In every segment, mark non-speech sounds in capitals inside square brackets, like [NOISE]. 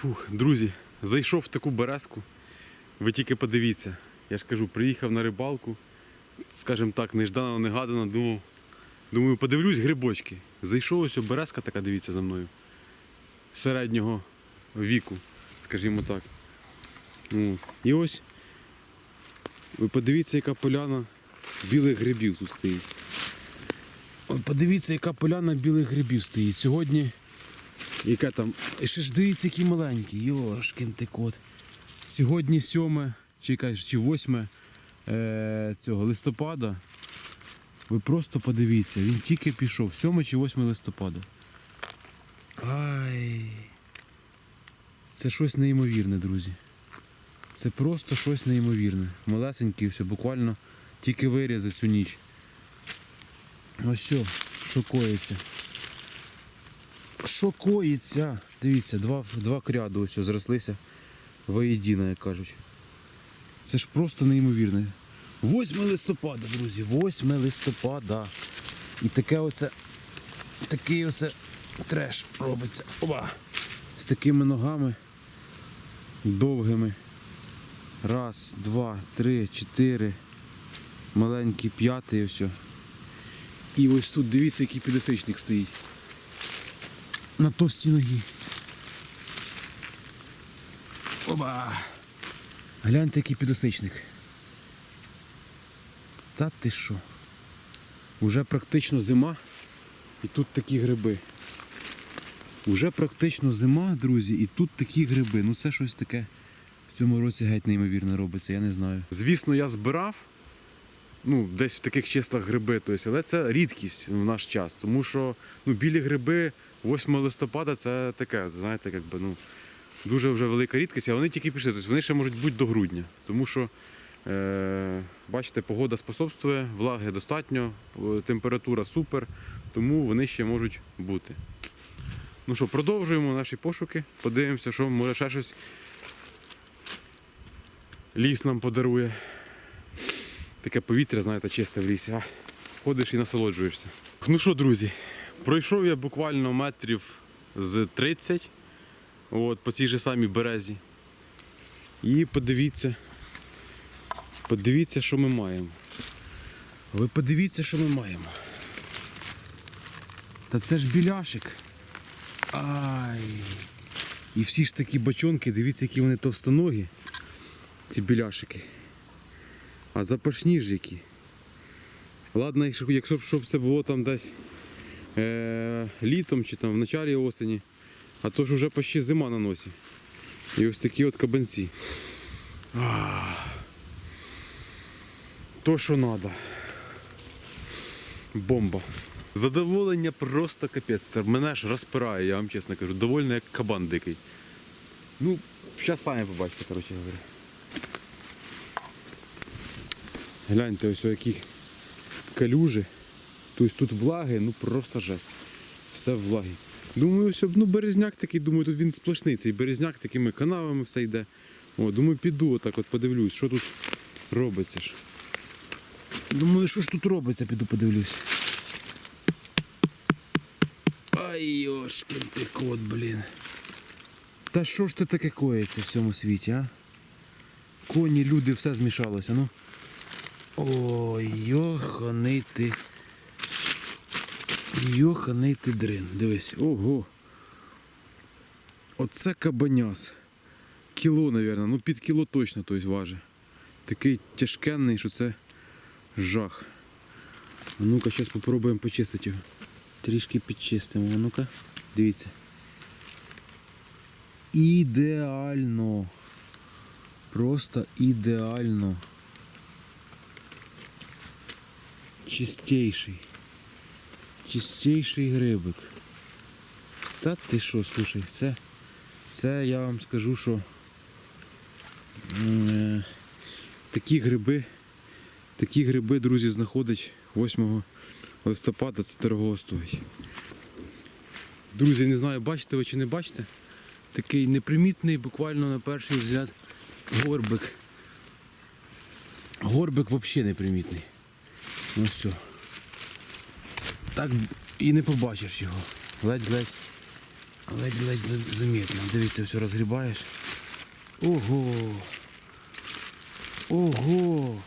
Фух, друзі, зайшов в таку березку. Ви тільки подивіться. Я ж кажу, приїхав на рибалку, скажімо так, неждано, негадано, думав, думаю, подивлюсь грибочки. Зайшов ось березка така, дивіться за мною. Середнього віку, скажімо так. О, І ось ви подивіться, яка поляна білих грибів тут стоїть. Подивіться, яка поляна білих грибів стоїть. Сьогодні яке там. І ще ж дивіться, який маленький. Йошкін ти кот. Сьогодні 7 чи, яка- чи 8 е, цього листопада. Ви просто подивіться, він тільки пішов. 7 чи 8 листопада. Ай. Це щось неймовірне, друзі. Це просто щось неймовірне. Малесенький, все, буквально тільки виріз за цю ніч. Ось все, що коїться. Що коїться? Дивіться, два, два кряду ось зрослися воєдино, як кажуть. Це ж просто неймовірне. 8 листопада, друзі, 8 листопада. І таке оце, такий оце треш робиться. Оба! З такими ногами довгими. Раз, два, три, чотири. Маленький п'ятий ось. І ось тут дивіться, який підосичник стоїть. На товстій ногі. Оба! Гляньте, який підосичник. Та ти що? Уже практично зима і тут такі гриби. Уже практично зима, друзі, і тут такі гриби. Ну це щось таке в цьому році геть неймовірно робиться, я не знаю. Звісно, я збирав ну, десь в таких числах гриби, тобто, але це рідкість в наш час, тому що ну, білі гриби 8 листопада це таке, знаєте, якби, ну, дуже вже велика рідкість, а вони тільки пішли. Тобто вони ще можуть бути до грудня. Тому що, е, бачите, погода способствує, влаги достатньо, е, температура супер, тому вони ще можуть бути. Ну що, продовжуємо наші пошуки, подивимося, що може ще щось ліс нам подарує. Таке повітря, знаєте, чисте в лісі. А, ходиш і насолоджуєшся. Ну що, друзі, пройшов я буквально метрів з 30 от, по цій же самій березі. І подивіться, подивіться, що ми маємо. Ви подивіться, що ми маємо. Та це ж біляшик. Ай. І всі ж такі бочонки, дивіться, які вони товстоногі, ці біляшики. А запашні ж які. Ладно, якщо, якщо б щоб це було там десь е, літом чи там в началі осені, а то ж уже почти зима на носі. І ось такі от кабанці. Ах. То, що треба. Бомба. Задоволення просто капець. Це мене ж розпирає, я вам чесно кажу. Довольно як кабан дикий. Ну, зараз самі побачите, коротше говоря. Гляньте, ось які калюжі. Тобто тут влаги, ну просто жесть. Все в влагі. Думаю, ось, ну березняк такий, думаю, тут він сплошний, цей березняк такими канавами все йде. О, думаю, піду отак от подивлюсь, що тут робиться ж. Думаю, що ж тут робиться, піду подивлюсь. Ай, йошкін ти кот, блін. Та що ж це таке коїться в цьому світі, а? Коні, люди, все змішалося, ну. Ой, йоханий ти. Йоханий ти дрин. Дивись. Ого. Оце кабаняс. Кіло, мабуть, ну під кіло точно той важить. Такий тяжкенний, що це жах. А ну-ка, зараз спробуємо почистити його. Трішки підчистимо. А ну-ка, дивіться. Ідеально. Просто ідеально. Чистейший. Чистейший грибик. Та ти що, слушай, це, це я вам скажу, що е, такі гриби, такі гриби, друзі, знаходять 8 листопада, це дорого. Друзі, не знаю, бачите ви чи не бачите. Такий непримітний, буквально на перший взгляд, горбик. Горбик взагалі непримітний. Ну все. Так і не побачиш його. Ледь-ледь. Ледь-ледь замітно. Дивіться, все розгрібаєш. Ого. Ого.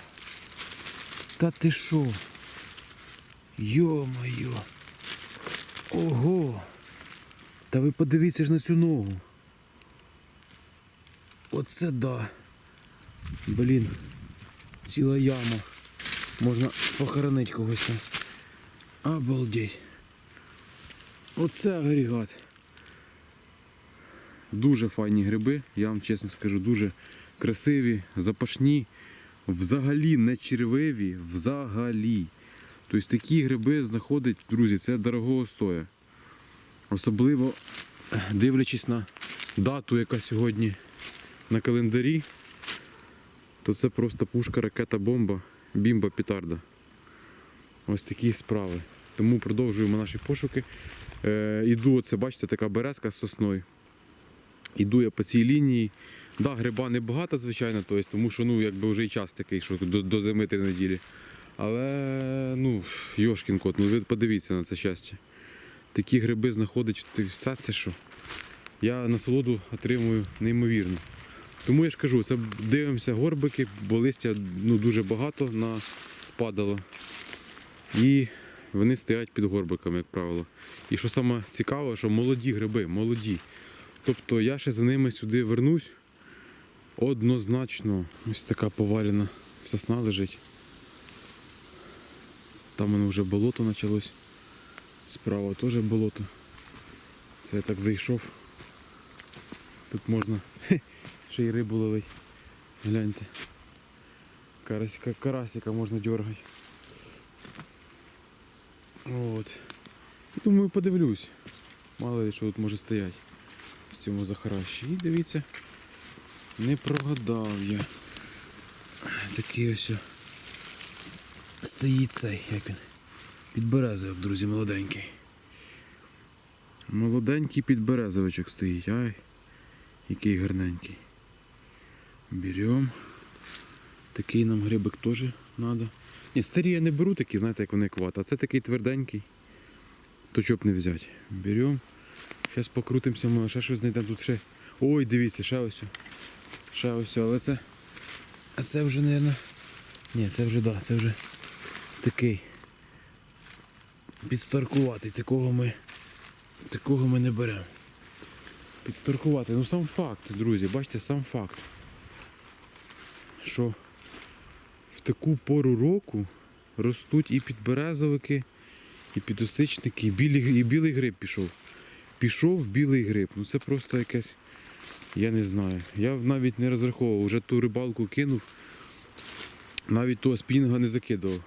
Та ти що? Йо-моє. Ого. Та ви подивіться ж на цю ногу. Оце да. Блін. Ціла яма. Можна похоронити когось там. Обалдеть. Оце агрегат. Дуже файні гриби, я вам чесно скажу, дуже красиві, запашні, взагалі не червиві, взагалі. Тобто такі гриби знаходить, друзі, це дорогого стоя. Особливо дивлячись на дату, яка сьогодні на календарі, то це просто пушка, ракета, бомба, бімба, петарда. Ось такі справи. Тому продовжуємо наші пошуки. Е, іду, оце, бачите, така березка з сосною. Іду я по цій лінії. Да, гриба небагато, звичайно, тобто, тому що ну, якби вже і час такий, що до, до зими три неділі. Але ну, Йошкін кот, ну ви подивіться на це щастя. Такі гриби знаходить, це що? Я насолоду отримую неймовірно. Тому я ж кажу, це дивимося горбики, бо листя ну, дуже багато нападало. І вони стоять під горбиками, як правило. І що саме цікаве, що молоді гриби, молоді. Тобто я ще за ними сюди вернусь. Однозначно. Ось така повалена сосна лежить. Там воно вже болото почалось. Справа теж болото. Це я так зайшов. Тут можна ще й рибу ловити. Гляньте. Карасика, карасика можна дергати. От. Думаю, подивлюсь. Мало ли що тут може стояти в цьому захаращі. І дивіться, не прогадав я. Такий ось стоїть цей, як він. Підберезовик, друзі, молоденький. Молоденький підберезовичок стоїть. Ай, який гарненький. Берем. Такий нам грибик теж треба. Ні, старі я не беру такі, знаєте, як вони кват, а це такий тверденький. То чого б не взяти. Берем. Зараз покрутимося, може ще щось знайдемо тут ще. Ой, дивіться, ще ось. Ще ось, але це. А це вже, мабуть. Ні, це вже да, це вже такий. Підстаркуватий. Такого ми. Такого ми не беремо. Підстаркувати. Ну сам факт, друзі, бачите, сам факт. Що в таку пору року ростуть і підберезовики, і підосичники, і білий, і білий гриб пішов. Пішов білий гриб. Ну це просто якесь. Я не знаю. Я навіть не розраховував, вже ту рибалку кинув, навіть того спінга не закидував.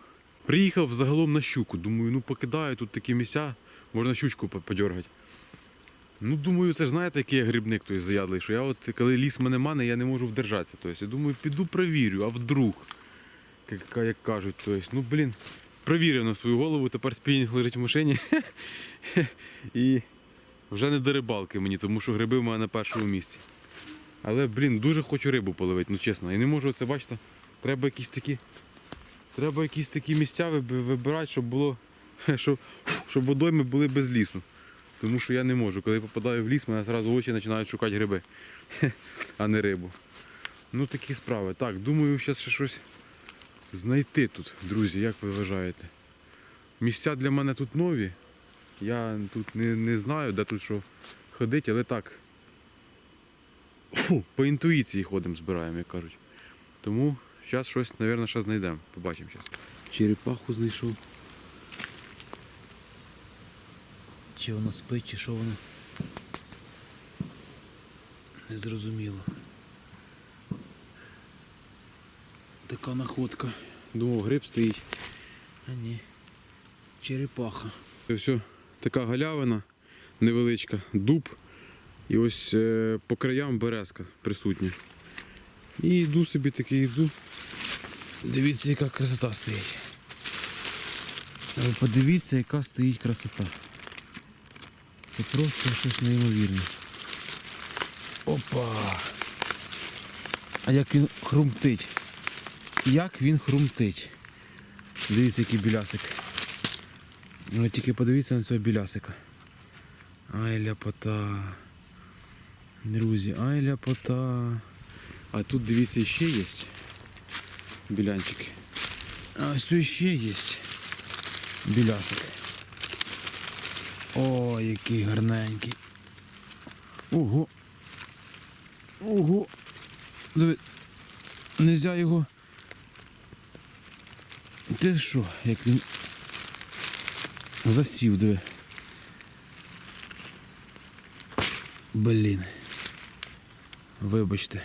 Приїхав загалом на щуку. Думаю, ну покидаю тут такі місця, можна щучку по- подьоргати. Ну, думаю, це ж знаєте, який я грибник той заядлий, що я от коли ліс мене мане, я не можу вдержатися. Тобто, я думаю, піду провірю, а вдруг, як, як кажуть, тобто, ну блін, провірив на свою голову, тепер спінінг лежить в машині. [LAUGHS] І вже не до рибалки мені, тому що гриби в мене на першому місці. Але, блін, дуже хочу рибу половити, ну чесно. І не можу це бачите. Треба якісь такі. Треба якісь такі місця вибирати, щоб було. [LAUGHS] Щоб, щоб водойми були без лісу. Тому що я не можу. Коли попадаю в ліс, мене одразу очі починають шукати гриби, [LAUGHS] а не рибу. Ну такі справи. Так, думаю, зараз ще щось знайти тут, друзі, як ви вважаєте? Місця для мене тут нові. Я тут не, не знаю, де тут що ходити, але так. По інтуїції ходимо, збираємо, як кажуть. Тому зараз щось, мабуть, ще знайдемо. Побачимо зараз. Черепаху знайшов. Чи вона спить, чи що вона? Незрозуміло. Така находка. Думав, гриб стоїть. А ні. Черепаха. Це все така галявина невеличка, дуб. І ось е, по краям березка присутня. І йду собі такий йду. Дивіться, яка красота стоїть. Подивіться, яка стоїть красота. Це просто щось неймовірне. Опа! А як він хрумтить? Як він хрумтить? Дивіться, який білясик. Ну тільки подивіться на цього білясика. Ай ляпота. Друзі, ай ляпота. А тут дивіться ще є. Білянчики. А ось ще є. Білясик. О, який гарненький. Ого. Ого. Диви. Нельзя його. Ти що, як він засів, диви. Блін. Вибачте.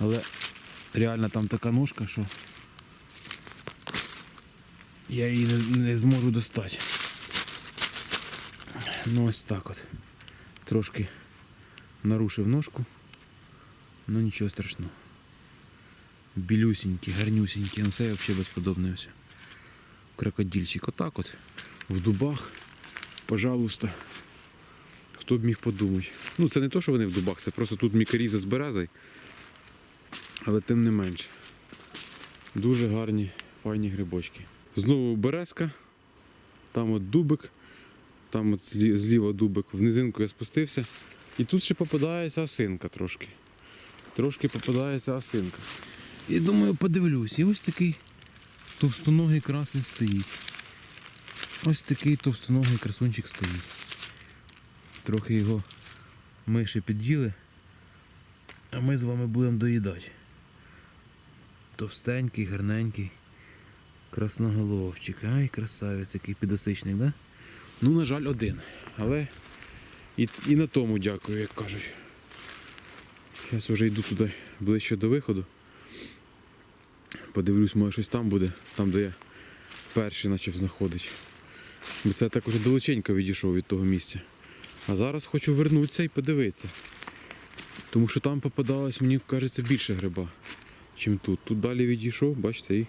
Але реально там така ножка, що я її не, не зможу достати. Ну ось так от. Трошки нарушив ножку. Ну нічого страшного. Білюсінький, гарнюсінький, ну це взагалі безподобне все. Крокодильчик. Отак от. В дубах. Пожалуйста. Хто б міг подумати. Ну, це не то, що вони в дубах, це просто тут мікоріза з берези. Але тим не менше. Дуже гарні, файні грибочки. Знову березка. Там от дубик. Там от зліва дубик. В низинку я спустився. І тут ще попадається осинка трошки. Трошки попадається осинка. І думаю, подивлюсь. І ось такий товстоногий красень стоїть. Ось такий товстоногий красунчик стоїть. Трохи його миші під'їли, а ми з вами будемо доїдати. Товстенький, гарненький, красноголовчик. Ай, красавець, який підосичник, да? Ну, на жаль, один. Але і, і на тому дякую, як кажуть. Зараз вже йду туди ближче до виходу. Подивлюсь, може щось там буде, там, де я перший почав знаходити. Бо це я так уже далеченько відійшов від того місця. А зараз хочу вернутися і подивитися. Тому що там попадалось, мені кажеться, більше гриба, чим тут. Тут далі відійшов, бачите, і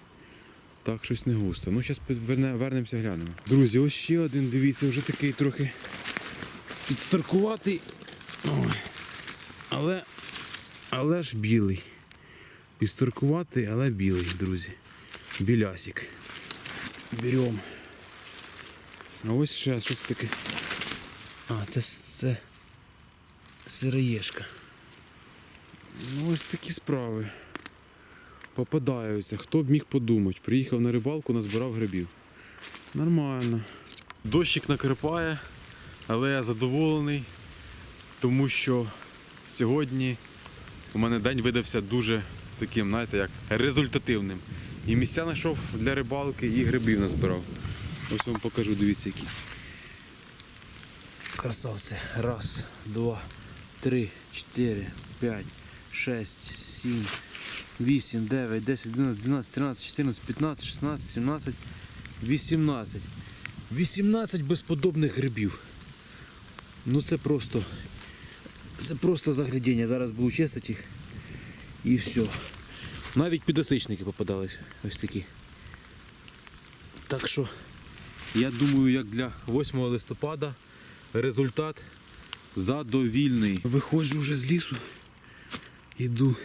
так щось не густо. Ну, зараз вернемося, глянемо. Друзі, ось ще один, дивіться, вже такий трохи підстаркуватий. Ой. Але, але ж білий. Підстаркуватий, але білий, друзі. Білясик. Беремо. А ось ще щось таке. А, це, це сироєшка. Ну ось такі справи. Попадаються. Хто б міг подумати. Приїхав на рибалку, назбирав грибів. Нормально. Дощик накрипає, але я задоволений, тому що сьогодні у мене день видався дуже таким, знаєте, як результативним. І місця знайшов для рибалки, і грибів назбирав. Ось вам покажу, дивіться які. Красавці. Раз, два, три, чотири, п'ять, шесть, сім, вісім, дев'ять, десять, одинадцять, дванадцять, тринадцять, чотирнадцять, п'ятнадцять, шістнадцять, сімнадцять, вісімнадцять. Вісімнадцять безподобних грибів. Ну це просто. Це просто заглядіння. Зараз буду чистити їх. І все. Навіть підосичники попадались. Ось такі. Так що. Я думаю, як для 8 листопада результат задовільний. Виходжу вже з лісу. Іду.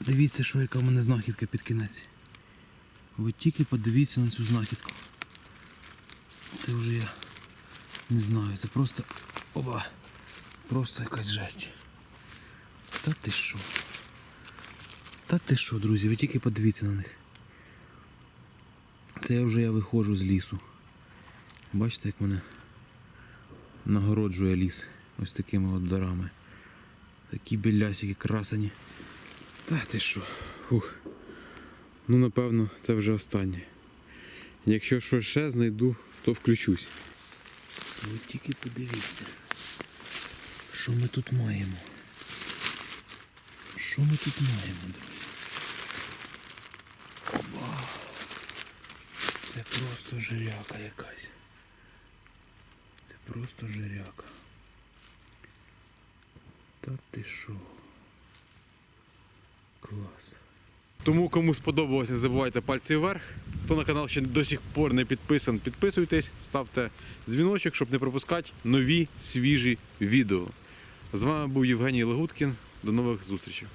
Дивіться, що яка в мене знахідка під кінець. Ви тільки подивіться на цю знахідку. Це вже я не знаю, це просто. Оба. Просто якась жесть. Та ти що? Та ти що, друзі, ви тільки подивіться на них. Це вже я виходжу з лісу. Бачите, як мене нагороджує ліс ось такими от дарами. Такі білясики красені. Та ти що? Фух. Ну, напевно, це вже останнє. Якщо щось ще знайду, то включусь. Ви тільки подивіться, що ми тут маємо. Що ми тут маємо, друзі? Вау! Це просто жиряка якась. Це просто жиряка. Та ти що? Клас. Тому кому сподобалось, не забувайте пальці вверх. Хто на канал ще до сих пор не підписан, підписуйтесь, ставте дзвіночок, щоб не пропускати нові свіжі відео. З вами був Євгеній Лагуткін. До нових зустрічей.